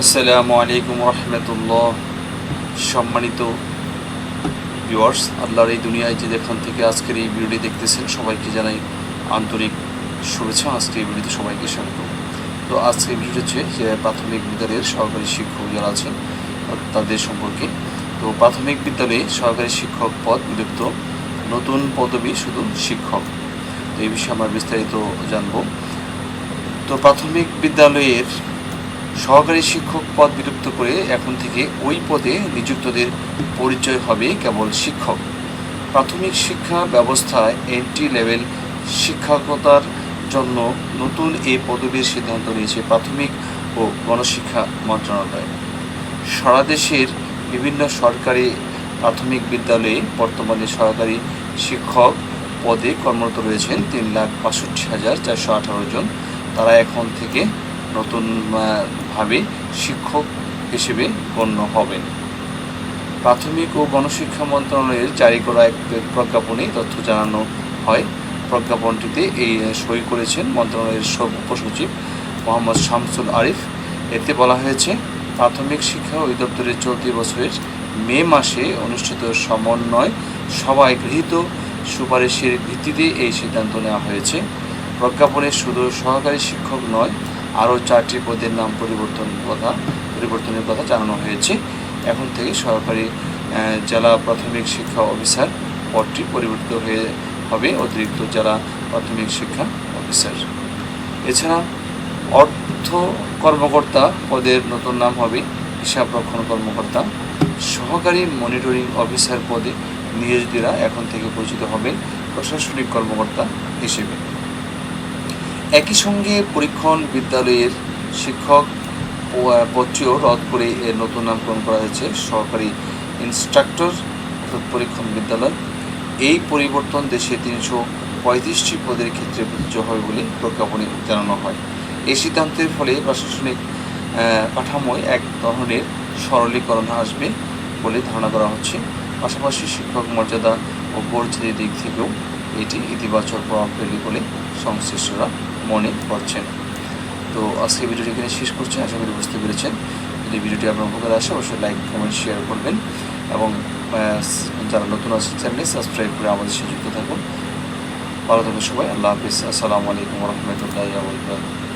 আসসালামু আলাইকুম রহমতুল্লাহ সম্মানিত ভিউয়ার্স আল্লাহর এই দুনিয়ায় যে যেখান থেকে আজকের এই ভিডিওটি দেখতেছেন, সবাইকে জানাই আন্তরিক শুভেচ্ছা। আজকে এই ভিডিওতে সবাইকে স্বাগত। তো আজকের ভিডিওটি হচ্ছে যে প্রাথমিক বিদ্যালয়ের সহকারী শিক্ষক যারা আছেন, তাদের সম্পর্কে। তো প্রাথমিক বিদ্যালয়ে সহকারী শিক্ষক পদ বিলুপ্ত, নতুন পদবি শুধু শিক্ষক। তো এই বিষয়ে আমরা বিস্তারিত জানব। তো প্রাথমিক বিদ্যালয়ের সহকারী শিক্ষক পদ বিলুপ্ত করে এখন থেকে ওই পদে নিযুক্তদের পরিচয় হবে কেবল শিক্ষক। প্রাথমিক শিক্ষা ব্যবস্থায় এন্ট্রি লেভেল শিক্ষকতার জন্য নতুন এই পদবীর সিদ্ধান্ত নিয়েছে প্রাথমিক ও গণশিক্ষা মন্ত্রণালয়। সারা দেশের বিভিন্ন সরকারি প্রাথমিক বিদ্যালয়ে বর্তমানে সহকারী শিক্ষক পদে কর্মরত রয়েছেন তিন লাখ বাষট্টি হাজার চারশো আঠারো জন। তারা এখন থেকে নতুন আহ, ভাবে শিক্ষক হিসেবে গণ্য হবেন। প্রাথমিক ও গণশিক্ষা মন্ত্রণালয়ের জারি করা এক প্রজ্ঞাপনে তথ্য জানানো হয়। প্রজ্ঞাপনটিতে এই সই করেছেন মন্ত্রণালয়ের সব উপসচিব মোহাম্মদ শামসুল আরিফ। এতে বলা হয়েছে প্রাথমিক শিক্ষা অধিদপ্তরের চলতি বছরের মে মাসে অনুষ্ঠিত সমন্বয় সভায় গৃহীত সুপারিশের ভিত্তিতে এই সিদ্ধান্ত নেওয়া হয়েছে। প্রজ্ঞাপনে শুধু সহকারী শিক্ষক নয় আরও চারটি পদের নাম পরিবর্তন কথা পরিবর্তনের কথা জানানো হয়েছে। এখন থেকে সহকারী আহ, জেলা প্রাথমিক শিক্ষা অফিসার পদটি পরিবর্তিত হয়ে হবে অতিরিক্ত জেলা প্রাথমিক শিক্ষা অফিসার। এছাড়া অর্থ কর্মকর্তা পদের নতুন নাম হবে হিসাব রক্ষণ কর্মকর্তা। সহকারী মনিটরিং অফিসার পদে নিয়োজিতরা এখন থেকে পরিচিত হবেন প্রশাসনিক কর্মকর্তা হিসেবে। একই সঙ্গে পরীক্ষণ বিদ্যালয়ের শিক্ষক পদটিও রদ করে এর নতুন নামকরণ করা হয়েছে। সহকারী ইনস্ট্রাক্টর অর্থাৎ পরীক্ষণ বিদ্যালয়। এই পরিবর্তন দেশে তিনশো পঁয়ত্রিশটি পদের ক্ষেত্রে প্রযোজ্য হবে বলে প্রজ্ঞাপনে জানানো হয়। এই সিদ্ধান্তের ফলে প্রশাসনিক কাঠামোয় এক ধরনের সরলীকরণ আসবে বলে ধারণা করা হচ্ছে। পাশাপাশি শিক্ষক মর্যাদা ও পরিচিতির দিক থেকেও এটি ইতিবাচক প্রভাব ফেলবে বলে সংশ্লিষ্টরা মনে করছেন। তো আজকে ভিডিওটি এখানে শেষ করছি। আশা করি বুঝতে পেরেছেন। যদি ভিডিওটি আপনার উপকার আসে, অবশ্যই লাইক, কমেন্ট শেয়ার করবেন এবং যারা নতুন আছেন চ্যানেলে সাবস্ক্রাইব করে আমাদের সাথে যুক্ত থাকুন। ভালো থাকুন সবাই। আল্লাহ হাফিজ। আসসালামু আলাইকুম রহমতুল্লাহ